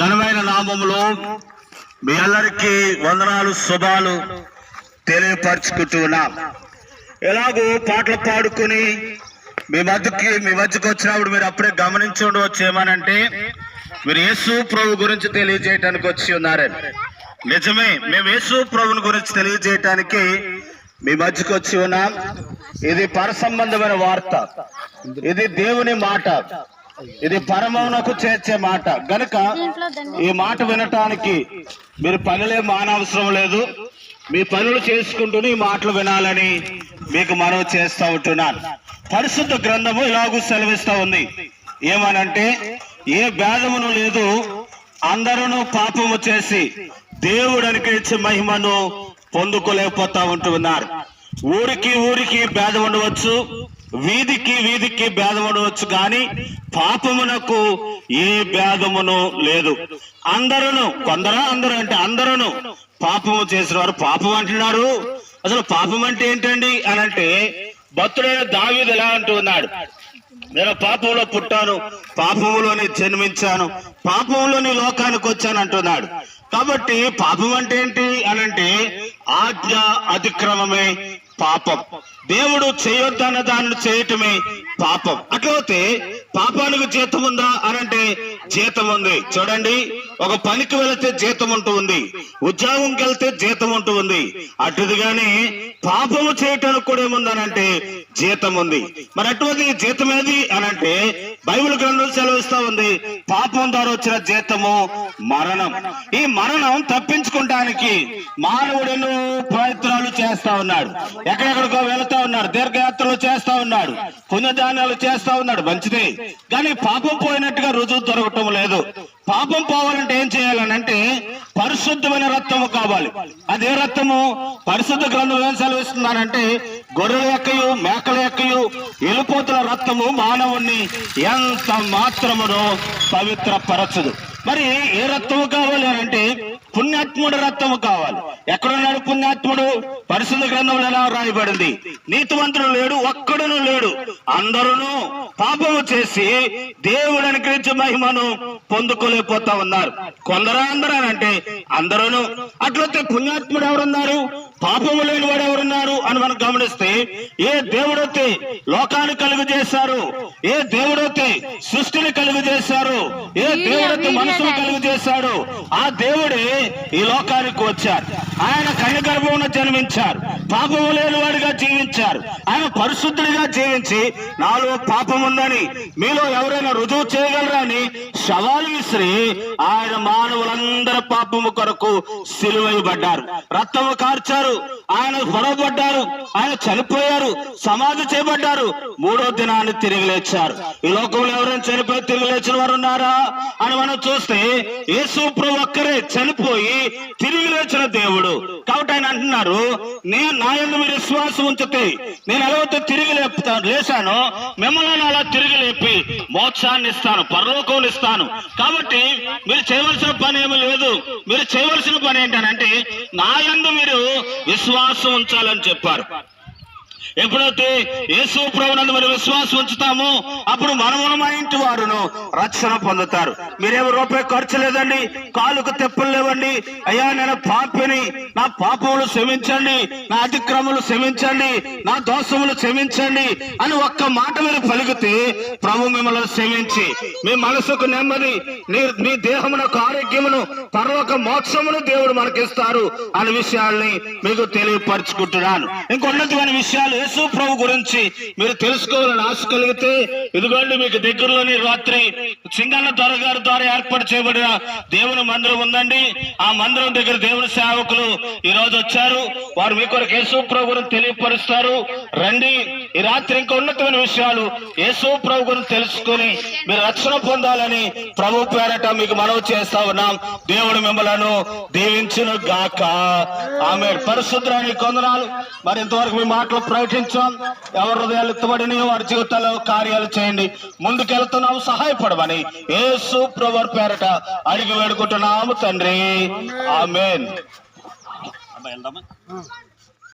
ఘనమైన నామములో మీ అందరికీ వందనాలు శుభాలు తెలియపరచుకుంటున్నాం ఎలాగో పాటలు పాడుకుని మీ మధ్యకి మీ మధ్యకి వచ్చినప్పుడు మీరు అప్పుడే గమనించి ఉండవచ్చు. ఏమనంటే మీరు యేసు ప్రభు గురించి తెలియజేయటానికి వచ్చి ఉన్నారని నిజమే మేము యేసు ప్రభుని గురించి తెలియజేయటానికి మీ మధ్యకి వచ్చి ఉన్నాం. ఇది పర సంబంధమైన వార్త. ఇది దేవుని మాట. ఇది పరమమునకు చేర్చే మాట. గనుక ఈ మాట వినటానికి మీరు పనులే మానవసరం లేదు. మీ పనులు చేసుకుంటూనే ఈ మాటలు వినాలని మీకు మనవి చేస్తా ఉంటున్నాను. పరిశుద్ధ గ్రంథము ఇలాగూ సెలవిస్తా ఉంది. ఏమనంటే ఏ భేదమును లేదు అందరూ పాపము చేసి దేవుడు అనుకరించే మహిమను పొందుకోలేకపోతా ఉంటున్నారు. ఊరికి ఊరికి భేదం ఉండవచ్చు. వీధికి వీధికి భేదం ఉండవచ్చు కానీ పాపమునకు ఏ భేదమును లేదు. అందరూ కొందరా అందరూ అంటే అందరూ పాపము చేసిన వారు పాపం అంటున్నారు. అసలు పాపం అంటే ఏంటండి అని అంటే భక్తుడైన దావీదు ఎలా అంటూ ఉన్నాడు. నేను పాపంలో పుట్టాను పాపములోని జన్మించాను పాపంలోని లోకానికి వచ్చాను అంటున్నాడు. కాబట్టి పాపం అంటే ఏంటి అనంటే ఆజ్ఞ అతిక్రమమే పాపం. దేవుడు చేయొద్దన్న దాన్ని చేయటమే పాపం. అట్లయితే పాపానికి జీతం ఉందా అనంటే జీతం ఉంది. చూడండి ఒక పనికి వెళితే జీతం ఉంటూ ఉంది. ఉద్యోగంకి వెళ్తే జీతం ఉంటూ ఉంది. అటుదిగానే పాపము చేయటానికి కూడా ఏముందనంటే జీతం ఉంది మరి అటువంటి జీతం ఏది అని అంటే బైబిల్ గ్రంథం సెలవిస్తా ఉంది. పాపం ద్వారా వచ్చిన జీతము మరణం. ఈ మరణం తప్పించుకోవటానికి మానవుడు ప్రయత్నాలు చేస్తా ఉన్నాడు. ఎక్కడెక్కడికో వెళుతా ఉన్నాడు. దీర్ఘయాత్రలు చేస్తా ఉన్నాడు. పుణ్యదానాలు చేస్తా ఉన్నాడు. మంచిదే. కానీ పాపం పోయినట్టుగా రుజువు దొరకటం లేదు. పాపం పోవాలంటే ఏం చేయాలని పరిశుద్ధమైన రక్తము కావాలి. అదే రక్తము పరిశుద్ధ గ్రంథం ఏం సెలవిస్తున్నానంటే గొర్రెల యొక్కయు మేకల యొక్కయు ఎలుపోతుల రక్తము మానవుణ్ణి ఎంత మాత్రమునో పవిత్రపరచదు. మరి ఏ రక్తము కావాలి అని అంటే పుణ్యాత్ముడు రక్తము కావాలి. ఎక్కడున్నాడు పుణ్యాత్ముడు? పరిశుద్ధ గ్రంథంలో ఎలా రాయబడింది నీతివంతుడు లేడు ఒక్కడును లేడు. అందరూ పాపము చేసి దేవుడు అనుకరించే మహిమను పొందుకోలేకపోతా ఉన్నారు. కొందరు అందరూ అని అంటే అందరూ అట్లయితే పుణ్యాత్ముడు ఎవరున్నారు? పాపము లేని వాడు ఎవరున్నారు అని మనం గమనిస్తే ఏ దేవుడైతే లోకాన్ని కలుగు చేశారు ఏ దేవుడైతే సృష్టిని కలుగు చేశారు ఏ దేవుడైతే మనసును కలుగు చేశాడు ఆ దేవుడే ఈ లోకానికి వచ్చారు. ఆయన కన్య గర్భమున జన్మించారు. పాపము లేని వాడిగా జీవించారు. ఆయన పరిశుద్ధుడిగా జీవించి నాలో పాపం ఉందని మీలో ఎవరైనా రుజువు చేయగలరా అని సవాలు విసిరి ఆయన మానవులందరి పాపము కొరకు సిలువైబడ్డారు. రక్తము కార్చారు. ఆయన పొరబడ్డారు ఆయన చనిపోయారు. సమాధి చేయబడ్డారు. మూడో దినాన్ని తిరిగి లేచారు. ఈ లోకంలో ఎవరైనా చనిపోయి తిరిగి లేచిన వారు ఉన్నారా? అని మనం చూస్తే యేసు ప్రభు ఒక్కరే చనిపోయి తిరిగి లేచిన దేవుడు. కాబట్టి ఆయన అంటున్నారు నేను నాయందు మీరు విశ్వాసం ఉంచితే నేను ఎలాగైతే తిరిగి లేపుతా లేశాను. మిమ్మల్ని అలా తిరిగి లేపి మోక్షాన్ని ఇస్తాను పరలోకం ఇస్తాను. కాబట్టి మీరు చేయవలసిన పని ఏమీ లేదు. మీరు చేయవలసిన పని ఏంటనంటే నాయందు మీరు విశ్వాసం ఉంచాలని చెప్పారు. ఎప్పుడైతే యేసు ప్రభునందు మనం విశ్వాసం ఉంచుతామో అప్పుడు మనమును మా ఇంటి వారును రక్షణ పొందుతారు. మీరేమో రూపాయి ఖర్చు లేదండి కాలుకు తెప్పలు లేవండి. అయ్యా నేను పాపిని నా పాపములు క్షమించండి నా అతిక్రమలు క్షమించండి నా దోషములు క్షమించండి అని ఒక్క మాట మీరు పలికితే ప్రభు మిమ్మల్ని క్షమించి మీ మనసుకు నెమ్మది నీ మీ దేహమునకు ఆరోగ్యమును పర్వక మోక్షమును దేవుడు మనకిస్తారు అనే విషయాల్ని మీకు తెలియపరచుకుంటున్నాను. ఇంకొన్నటువంటి విషయాలు యేసు ప్రభు గురించి మీరు తెలుసుకోవాలని ఆశ కలిగితే ఇదిగోండి మీకు దగ్గరలోని రాత్రి సింగన్న దొర గారి ద్వారా ఏర్పాటు చేయబడిన దేవుని మందిరం ఉందండి. ఆ మందిరం దగ్గర దేవుని సేవకులు ఈ రోజు వచ్చారు. వారు మీ కొరకు యేసు ప్రభు గురించి తెలియపరుస్తారు. రండి. ఈ రాత్రి ఇంకా ఉన్నతమైన విషయాలు యేసు ప్రభు గురించి తెలుసుకొని మీరు రక్షణ పొందాలని ప్రభు పేరట మీకు మనవి చేస్తా ఉన్నాం. దేవుడు మిమ్మలను దీవించును గాక ఆమె పరిశుద్ధాన్ని కొందనాలు మరి ఇంతవరకు మీ మాటలు ప్రకటించాం ఎవరి హృదయాలు ఎత్తుబడినాయో వారి జీవితాల్లో కార్యాలు చేయండి. ముందుకెళ్తున్నాము సహాయపడమని యేసు ప్రభు పేరట అడిగి వేడుకుంటున్నాము తండ్రి. ఆమెన్. వెళ్దామా?